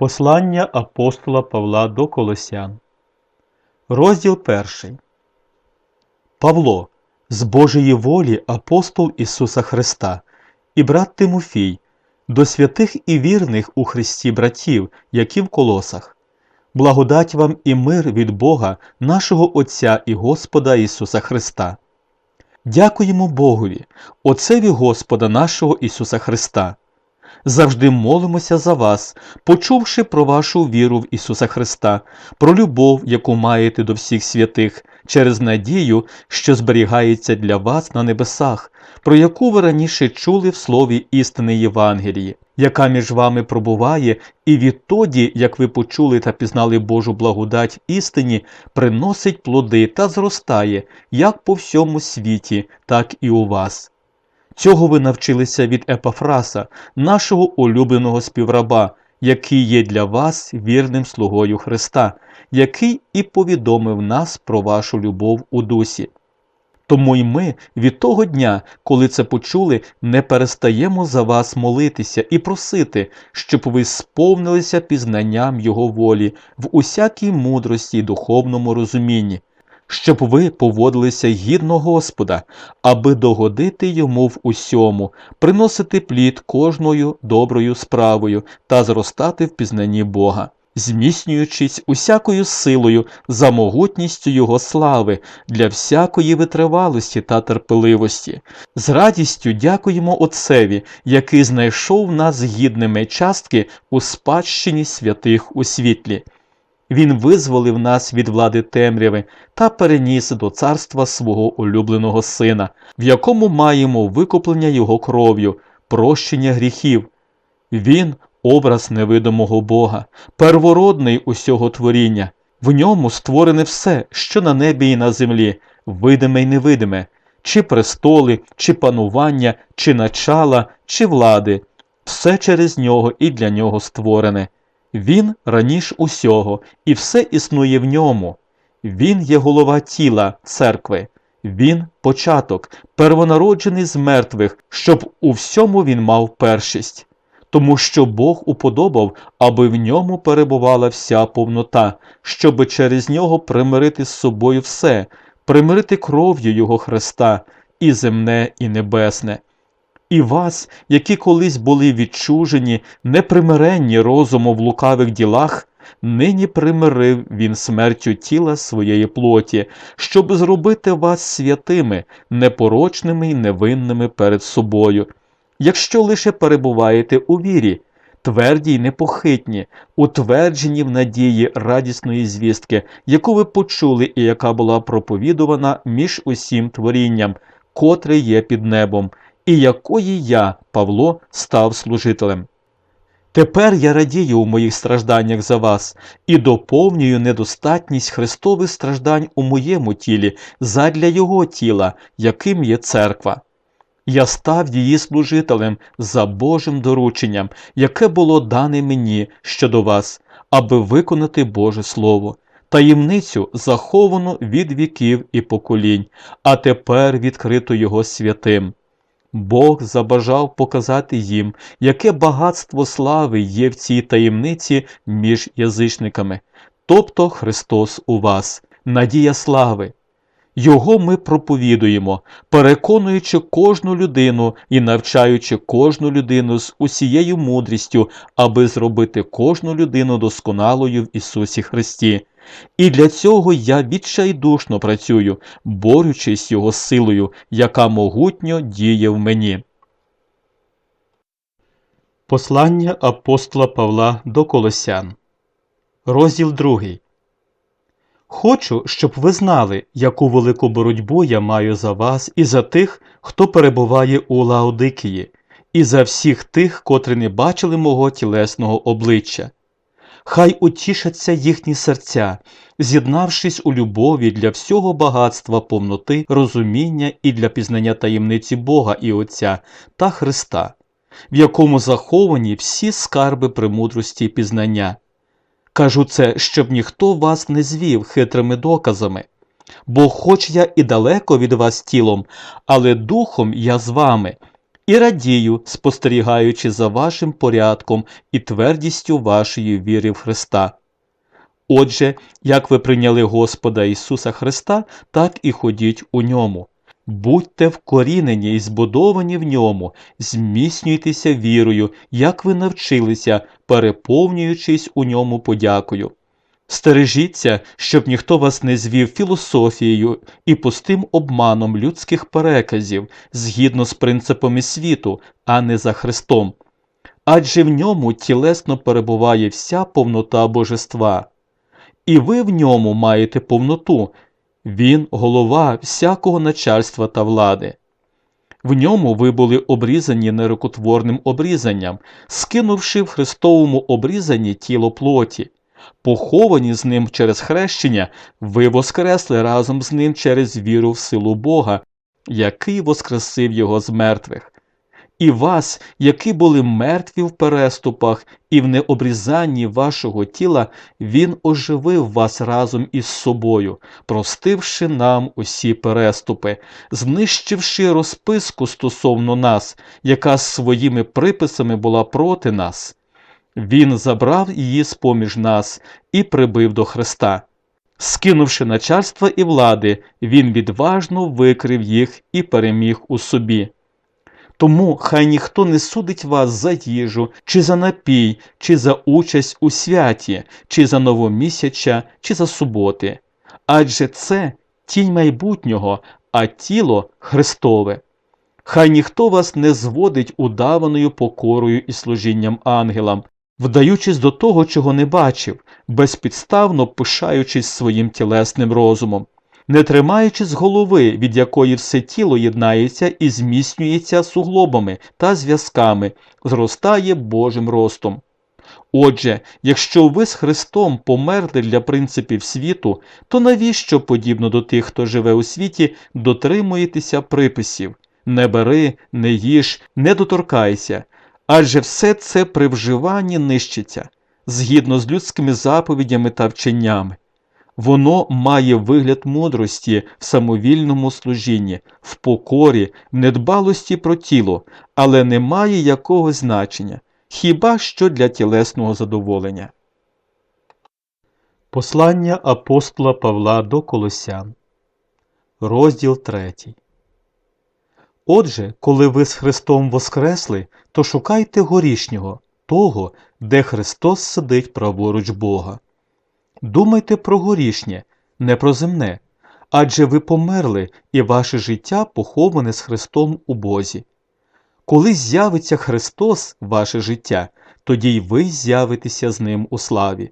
Послання апостола Павла до Колосян. Розділ перший. Павло, з Божої волі апостол Ісуса Христа і брат Тимофій, до святих і вірних у Христі братів, які в колосах. Благодать вам і мир від Бога, нашого Отця і Господа Ісуса Христа. Дякуємо Богові, Отцеві Господа нашого Ісуса Христа. Завжди молимося за вас, почувши про вашу віру в Ісуса Христа, про любов, яку маєте до всіх святих, через надію, що зберігається для вас на небесах, про яку ви раніше чули в слові істини Євангелії, яка між вами пробуває, і відтоді, як ви почули та пізнали Божу благодать істині, приносить плоди та зростає, як по всьому світі, так і у вас. Цього ви навчилися від Епафраса, нашого улюбленого співраба, який є для вас вірним слугою Христа, який і повідомив нас про вашу любов у дусі. Тому й ми від того дня, коли це почули, не перестаємо за вас молитися і просити, щоб ви сповнилися пізнанням Його волі в усякій мудрості й духовному розумінні, щоб ви поводилися гідно Господа, аби догодити йому в усьому, приносити плід кожною доброю справою та зростати в пізнанні Бога, зміцнюючись усякою силою за могутністю Його слави для всякої витривалості та терпеливості. З радістю дякуємо Отцеві, який знайшов нас гідними частки у спадщині святих у світлі. Він визволив нас від влади темряви та переніс до царства свого улюбленого сина, в якому маємо викуплення його кров'ю, прощення гріхів. Він образ невидимого Бога, первородний усього творіння. В ньому створене все, що на небі і на землі, видиме й невидиме, чи престоли, чи панування, чи начала, чи влади, все через нього і для нього створене. Він раніш усього, і все існує в ньому. Він є голова тіла церкви, він початок, первонароджений з мертвих, щоб у всьому він мав першість. Тому що Бог уподобав, аби в ньому перебувала вся повнота, щоби через нього примирити з собою все, примирити кров'ю Його Христа, і земне, і небесне і вас, які колись були відчужені, непримиренні розуму в лукавих ділах, нині примирив він смертю тіла своєї плоті, щоб зробити вас святими, непорочними й невинними перед собою. Якщо лише перебуваєте у вірі, тверді й непохитні, утверджені в надії радісної звістки, яку ви почули і яка була проповідувана між усім творінням, котре є під небом, і якої я, Павло, став служителем. Тепер я радію у моїх стражданнях за вас і доповнюю недостатність Христових страждань у моєму тілі задля Його тіла, яким є церква. Я став її служителем за Божим дорученням, яке було дане мені щодо вас, аби виконати Боже Слово, таємницю заховану від віків і поколінь, а тепер відкрито Його святим. Бог забажав показати їм, яке багатство слави є в цій таємниці між язичниками, тобто Христос у вас, надія слави. Його ми проповідуємо, переконуючи кожну людину і навчаючи кожну людину з усією мудрістю, аби зробити кожну людину досконалою в Ісусі Христі. І для цього я відчайдушно працюю, борючись його силою, яка могутньо діє в мені. Послання апостола Павла до Колосян. Розділ 2. Хочу, щоб ви знали, яку велику боротьбу я маю за вас і за тих, хто перебуває у Лаодикії, і за всіх тих, котрі не бачили мого тілесного обличчя хай утішаться їхні серця, з'єднавшись у любові для всього багатства повноти, розуміння і для пізнання таємниці Бога і Отця та Христа, в якому заховані всі скарби премудрості і пізнання. Кажу це, щоб ніхто вас не звів хитрими доказами. Бо хоч я і далеко від вас тілом, але духом я з вами, і радію, спостерігаючи за вашим порядком і твердістю вашої віри в Христа. Отже, як ви прийняли Господа Ісуса Христа, так і ходіть у ньому. Будьте вкорінені і збудовані в ньому, зміцнюйтеся вірою, як ви навчилися, переповнюючись у ньому подякою. Стережіться, щоб ніхто вас не звів філософією і пустим обманом людських переказів згідно з принципами світу, а не за Христом. Адже в ньому тілесно перебуває вся повнота божества. І ви в ньому маєте повноту, він голова всякого начальства та влади. В ньому ви були обрізані нерукотворним обрізанням, скинувши в Христовому обрізанні тіло плоті. Поховані з ним через хрещення, ви воскресли разом з ним через віру в силу Бога, який воскресив його з мертвих. І вас, які були мертві в переступах і в необрізанні вашого тіла, Він оживив вас разом із собою, простивши нам усі переступи, знищивши розписку стосовно нас, яка своїми приписами була проти нас. Він забрав її з поміж нас і прибив до Христа. Скинувши начальства і влади, він відважно викрив їх і переміг у собі. Тому хай ніхто не судить вас за їжу, чи за напій, чи за участь у святі, чи за новомісяча, чи за суботи. Адже це тінь майбутнього, а тіло Христове. Хай ніхто вас не зводить удаваною покорою і служінням ангелам, вдаючись до того, чого не бачив, безпідставно пишаючись своїм тілесним розумом, не тримаючись голови, від якої все тіло єднається і зміцнюється суглобами та зв'язками, зростає Божим ростом. Отже, якщо ви з Христом померли для принципів світу, то навіщо, подібно до тих, хто живе у світі, дотримуєтеся приписів не бери, не їж, не доторкайся, адже все це при вживанні нищиться, згідно з людськими заповідями та вченнями. Воно має вигляд мудрості в самовільному служінні, в покорі, в недбалості про тіло, але не має якогось значення, хіба що для тілесного задоволення. Послання апостола Павла до Колосян, розділ 3 Отже, коли ви з Христом воскресли, то шукайте горішнього, того, де Христос сидить праворуч Бога. Думайте про горішнє, не про земне, адже ви померли, і ваше життя поховане з Христом у Бозі. Коли з'явиться Христос, ваше життя, тоді й ви з'явитеся з Ним у славі.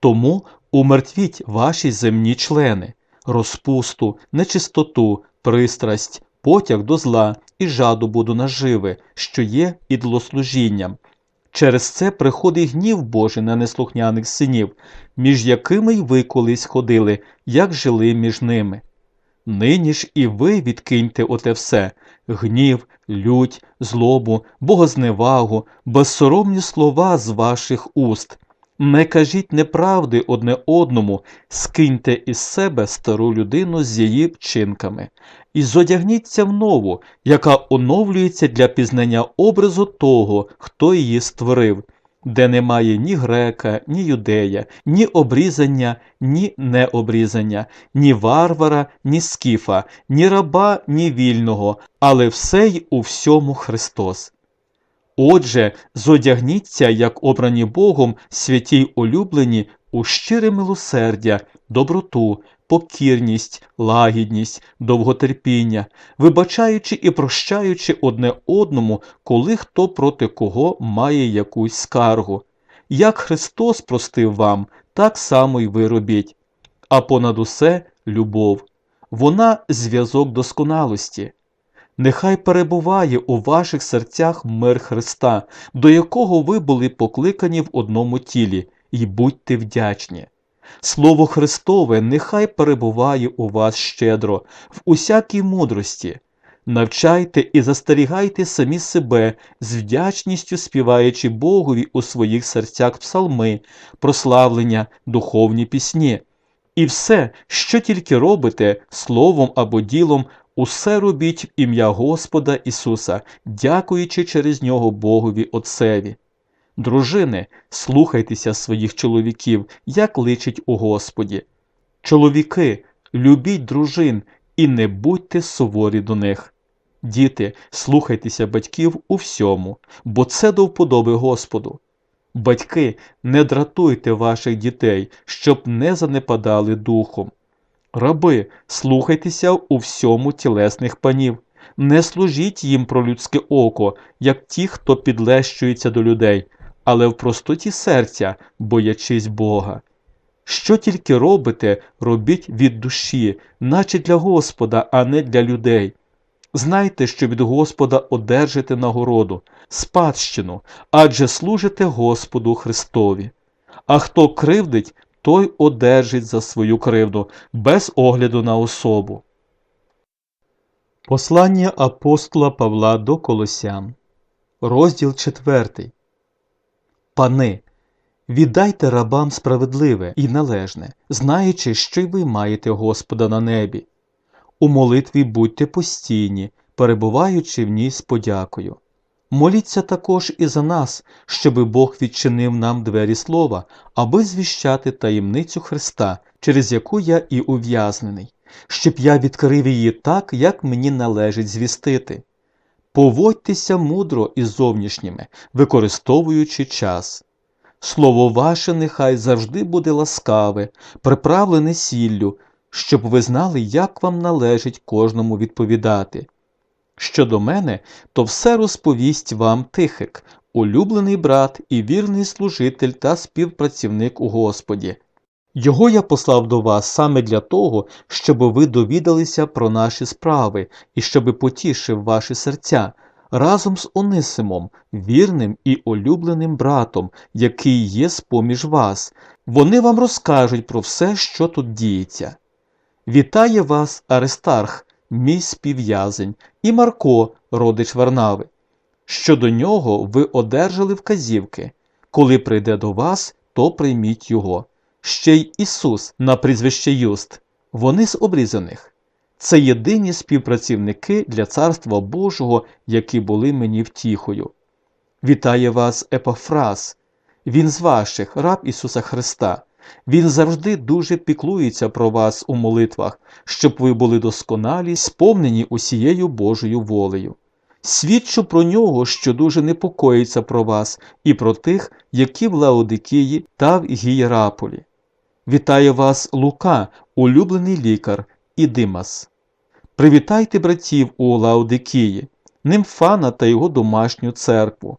Тому умертвіть ваші земні члени, розпусту, нечистоту, пристрасть, потяг до зла і жадобу наживи, що є ідлослужінням. Через це приходить гнів Божий на неслухняних синів, між якими й ви колись ходили, як жили між ними. Нині ж і ви відкиньте оте все гнів, лють, злобу, богозневагу, безсоромні слова з ваших уст. Не кажіть неправди одне одному, скиньте із себе стару людину з її вчинками, і зодягніться в нову, яка оновлюється для пізнання образу того, хто її створив, де немає ні грека, ні юдея, ні обрізання, ні необрізання, ні варвара, ні скіфа, ні раба, ні вільного, але все й у всьому Христос. Отже, зодягніться, як обрані Богом, святі й улюблені, у щире милосердя, доброту, покірність, лагідність, довготерпіння, вибачаючи і прощаючи одне одному, коли хто проти кого має якусь скаргу. Як Христос простив вам, так само й ви робіть. А понад усе любов. Вона зв'язок досконалості. Нехай перебуває у ваших серцях мир Христа, до якого ви були покликані в одному тілі, і будьте вдячні. Слово Христове нехай перебуває у вас щедро, в усякій мудрості. Навчайте і застерігайте самі себе з вдячністю співаючи Богові у своїх серцях псалми, прославлення, духовні пісні. І все, що тільки робите, словом або ділом, Усе робіть в ім'я Господа Ісуса, дякуючи через нього Богові Отцеві. Дружини, слухайтеся своїх чоловіків, як личить у Господі. Чоловіки, любіть дружин і не будьте суворі до них. Діти, слухайтеся батьків у всьому, бо це до вподоби Господу. Батьки, не дратуйте ваших дітей, щоб не занепадали духом. Раби, слухайтеся у всьому тілесних панів, не служіть їм про людське око, як ті, хто підлещується до людей, але в простоті серця, боячись Бога. Що тільки робите, робіть від душі, наче для Господа, а не для людей. Знайте, що від Господа одержите нагороду, спадщину, адже служите Господу Христові. А хто кривдить, той одержить за свою кривду, без огляду на особу. Послання апостола Павла до Колосян, розділ 4. Пани, віддайте рабам справедливе і належне, знаючи, що й ви маєте Господа на небі. У молитві будьте постійні, перебуваючи в ній з подякою. Моліться також і за нас, щоби Бог відчинив нам двері слова, аби звіщати таємницю Христа, через яку я і ув'язнений, щоб я відкрив її так, як мені належить звістити. Поводьтеся мудро із зовнішніми, використовуючи час. Слово ваше нехай завжди буде ласкаве, приправлене сіллю, щоб ви знали, як вам належить кожному відповідати. Щодо мене, то все розповість вам Тихик, улюблений брат і вірний служитель та співпрацівник у Господі. Його я послав до вас саме для того, щоб ви довідалися про наші справи і щоб потішив ваші серця разом з Онисимом, вірним і улюбленим братом, який є з-поміж вас. Вони вам розкажуть про все, що тут діється. Вітає вас Аристарх, мій співв'язень, і Марко, родич Варнави. Щодо нього ви одержали вказівки. Коли прийде до вас, то прийміть його. Ще й Ісус на прізвище Юст. Вони з обрізаних. Це єдині співпрацівники для Царства Божого, які були мені втіхою. Вітає вас Епофраз. Він з ваших, раб Ісуса Христа. Він завжди дуже піклується про вас у молитвах, щоб ви були досконалі, сповнені усією Божою волею. Свідчу про нього, що дуже непокоїться про вас і про тих, які в Лаодикії та в Гієраполі. Вітає вас Лука, улюблений лікар, і Димас. Привітайте братів у Лаодикії, Нимфана та його домашню церкву.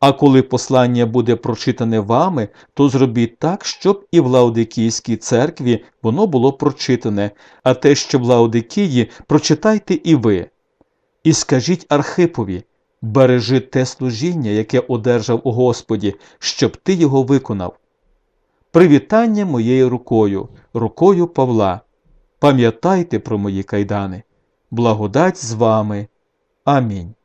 А коли послання буде прочитане вами, то зробіть так, щоб і в Лаодикійській церкві воно було прочитане, а те, що в Лаодикії, прочитайте і ви. І скажіть Архипові бережи те служіння, яке одержав у Господі, щоб ти його виконав. Привітання моєю рукою, рукою Павла. Пам'ятайте про мої кайдани. Благодать з вами. Амінь.